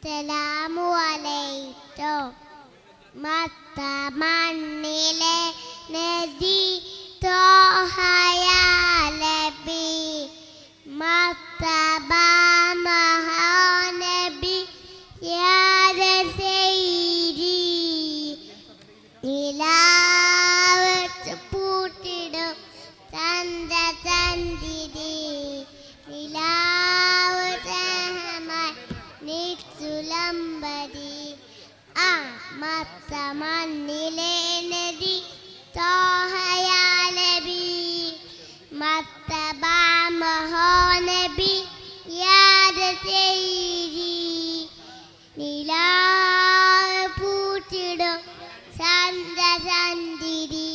അസ്സലാമു അലൈക്കും. മത്ത മണ്ണിലെ നദി തോഹയാലബി മത്ത മഹാനബി യാരസൈരി നിലാവത്ത് പൂട്ടിടും. തന്ത ചന്ദിരി നിച്ചുലമ്പരി ആ മത്ത മണ്ണിലെ നദി തോഹയാലബി. മത്തബ യാദ യാദതേരി നിലാവ് പൂട്ടിടും ചന്ത ചന്ദിരി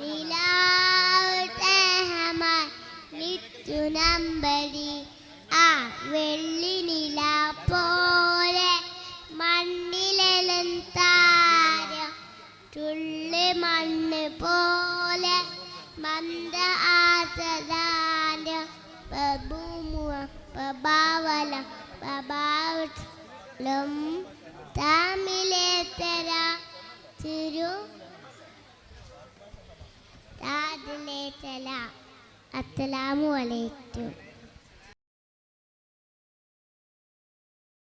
നിലാവ് സ്നേഹമായി നിത്തുനമ്പരി ആ വെള്ളി നില തുള്ളി മണ്ണ് പോലെ മന്ദ ആസദാന താമിലേത്തര തിരു അസ്സലാമു അലൈക്കും.